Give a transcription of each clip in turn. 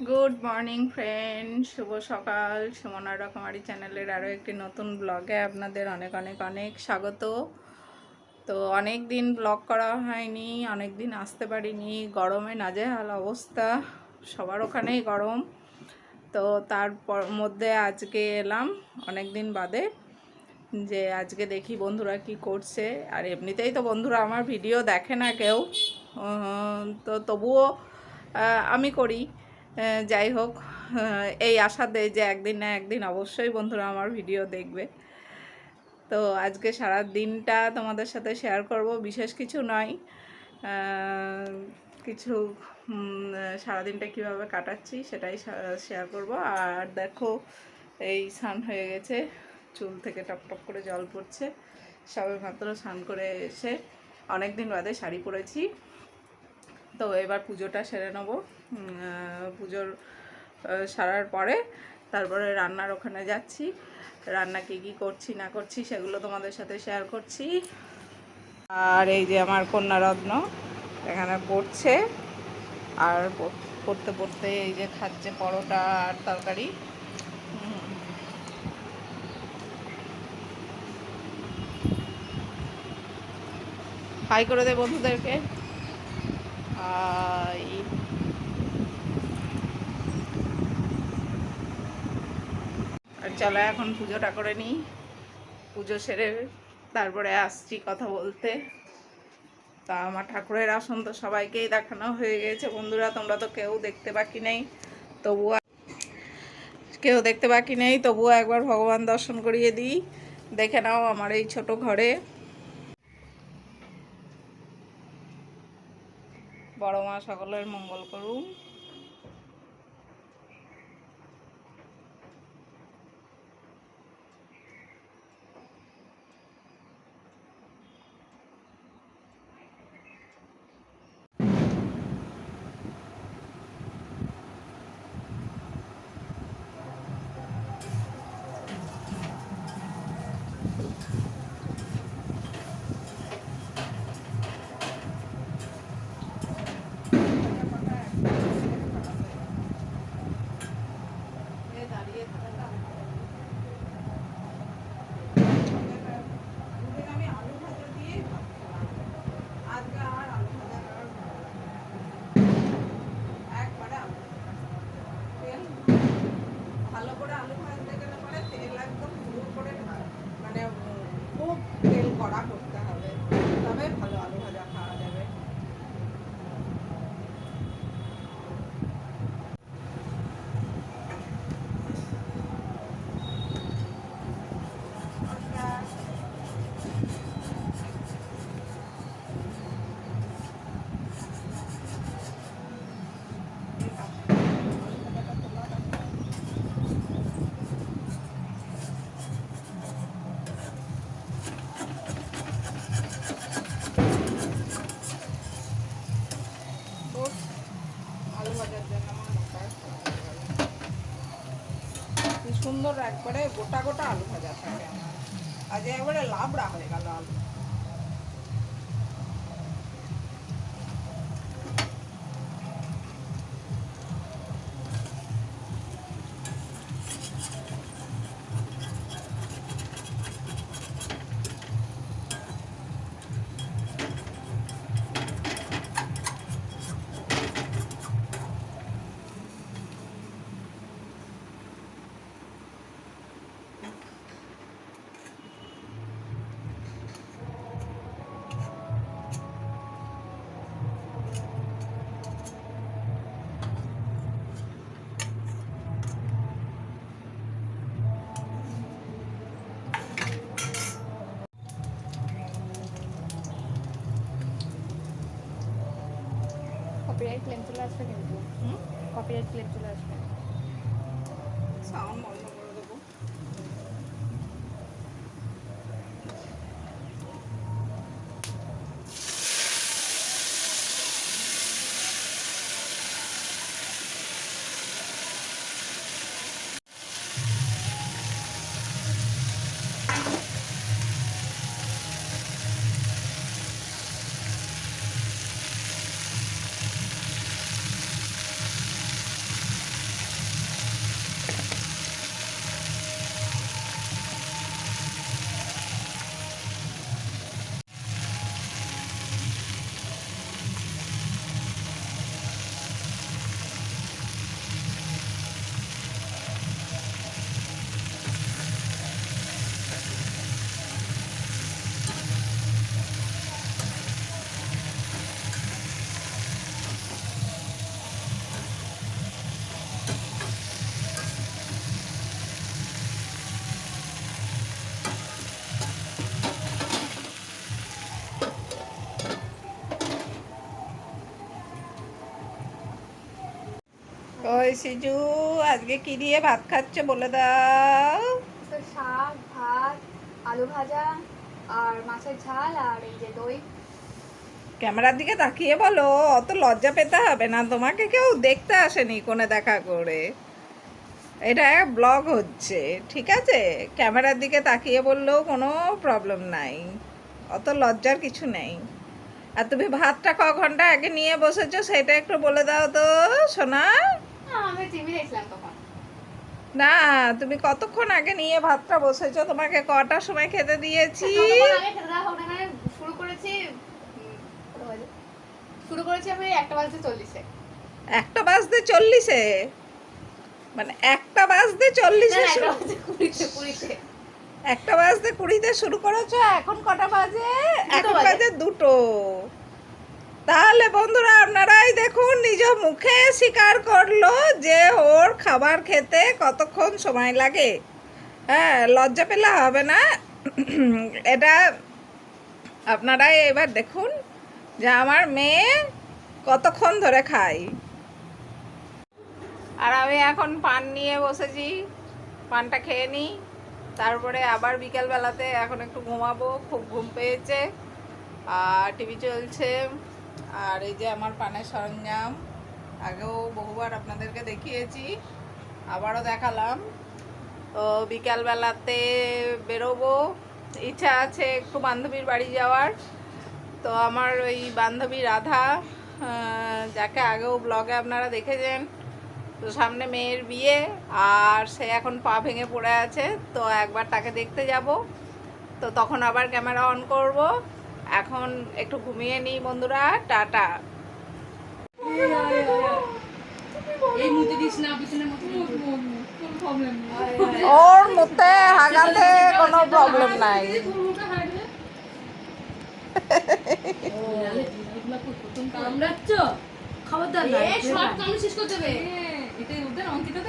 Good morning friend শুভ সকাল। সুমনা রকমারি চ্যানেলের আরও একটি নতুন ব্লগে আপনাদের অনেক অনেক অনেক স্বাগত। তো অনেক দিন ব্লগ করা হয়নি, অনেক দিন আসতে পারিনি। গরমে নাজেহাল অবস্থা, সবার ওখানেই গরম। তো তারপর মধ্যে আজকে এলাম অনেক দিন বাদে, যে আজকে দেখি বন্ধুরা কি করছে। আর এমনিতেই তো বন্ধুরা আমার ভিডিও দেখে না কেউ। তো তবুও আমি করি। যাই হোক এই আশা দেয় যে একদিন না একদিন অবশ্যই বন্ধুরা আমার ভিডিও দেখবে। তো আজকে সারা দিনটা তোমাদের সাথে শেয়ার করব, বিশেষ কিছু নয়। কিছু সারাদিনটা কীভাবে কাটাচ্ছি সেটাই শেয়ার করব। আর দেখো, এই স্নান হয়ে গেছে, চুল থেকে টপ টপ করে জল পড়ছে। সবে মাত্র স্নান করে এসে অনেক দিন বাদে শাড়ি পরেছি। তো এবার পুজোটা সেরে নেব। পুজোর সারার পরে তারপরে রান্নার ওখানে যাচ্ছি। রান্না কী কী করছি, না করছি সেগুলো তোমাদের সাথে শেয়ার করছি। আর এই যে আমার কন্যারত্ন এখানে পড়ছে। আর পড়- পড়তে পড়তে এই যে খাচ্ছে পরোটা আর তরকারি। হাই করে দে বন্ধুদেরকে। হাই আর চলো এখন পুজোটা করে নিই। পুজো সেরে তারপরে আসছি কথা বলতে। তা আমার ঠাকুরের আসন তো সবাইকেই দেখানো হয়ে গেছে। বন্ধুরা, তোমরা তো কেউ দেখতে বাকি নেই, তবুও কেউ দেখতে বাকি নেই, তবুও একবার ভগবান দর্শন করিয়ে দিই। দেখে নাও আমার এই ছোট ঘরে। বড় মা সকলের মঙ্গল করুন দাঁড়িয়ে থাকাটা আমি আলু ভাজা দিয়ে আজকে আর আলু ভাজা করার ভালো লাগে না। একবারে আলু ভাজা। তেল ভালো করে আলু ভাজতে গেলে পরে তেল একদম পুরো করে ঢাল- মানে উম, খুব তেল কড়া করতে হবে তবে ভালো আলু ভাজা খাওয়া যাবে তোর আলু ভাজার জন্য আমার লঙ্কার সুন্দর একবারে গোটা গোটা আলু ভাজা থাকে। আজ একবারে লাবড়া হয়ে গেল আলু। কপিরাইট ক্লেম চলে আসবে কিন্তু। কপিরাইট ক্লেম চলে আসবে। ওই সিজু আজকে কি দিয়ে ভাত খাচ্ছে বলে দাও। তো শাক ভাত আলু ভাজা আর মাছের ঝাল আর এই যে দই। ক্যামেরার দিকে তাকিয়ে বলো অত লজ্জা পেতে হবে না তোমাকে কেউ দেখতে আসেনি কোনে দেখা করে। এটা ব্লগ হচ্ছে ঠিক আছে? ক্যামেরার দিকে তাকিয়ে বললেও কোনো প্রবলেম নাই অত লজ্জার কিছু নেই। আর তুমি ভাতটা ক ঘণ্টা আগে নিয়ে বসেছো সেটা একটু বলে দাও তো সোনা। আমি টিভি দেখছিলাম তখন। না তুমি কতক্ষণ আগে নিয়ে ভাতটা বসেছো? তোমাকে কটার সময় খেতে দিয়েছি? মানে শুরু করেছি উম, কটা বাজে? শুরু করেছি আমি একটা বাজতে চল্লিশে। একটা বাজতে চল্লিশে? মানে একটা বাজতে চল্লিশে একটা বাজতে কুড়িতে শুরু করেছ? এখন কটা বাজে? এখন বাজে। দুটো। তাহলে বন্ধুরা আপনারাই দেখুন মুখে স্বীকার করল যে ওর খাবার খেতে কতক্ষণ সময় লাগে। হ্যাঁ লজ্জা পেলে হবে না। এটা আপনারাই এবার দেখুন যে আমার মেয়ে কতক্ষণ ধরে খায়। আর আমি এখন পান নিয়ে বসেছি। পানটা খেয়ে নিই। তারপরে আবার বিকেলবেলাতে এখন একটু ঘুমাবো। খুব ঘুম পেয়েছে। আর টিভি চলছে। আর এই যে আমার পানের সরঞ্জাম। আগেও বহুবার আপনাদেরকে দেখিয়েছি, আবারও দেখালাম। তো বিকালবেলাতে বেরোবো, ইচ্ছা আছে একটু বান্ধবীর বাড়ি যাওয়ার। তো আমার ওই বান্ধবী রাধা যাকে আগেও ব্লগে আপনারা দেখেছেন, তো সামনে মেয়ের বিয়ে, আর সে এখন পা ভেঙে পড়ে আছে, তো একবার তাকে দেখতে যাব। তো তখন আবার ক্যামেরা অন করব। এখন একটু ঘুমিয়ে নিই বন্ধুরা, টাটা। মুতে মুতে ওর মুখে হাগাতে কোনো প্রবলেম নাই। অঙ্কিতা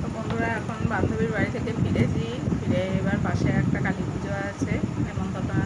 তো বন্ধুরা, এখন বান্ধবীর বাড়ি থেকে ফিরেছি। ফিরে এবার পাশে একটা কালী পুজো আছে নেমন্তন্ন আছে তো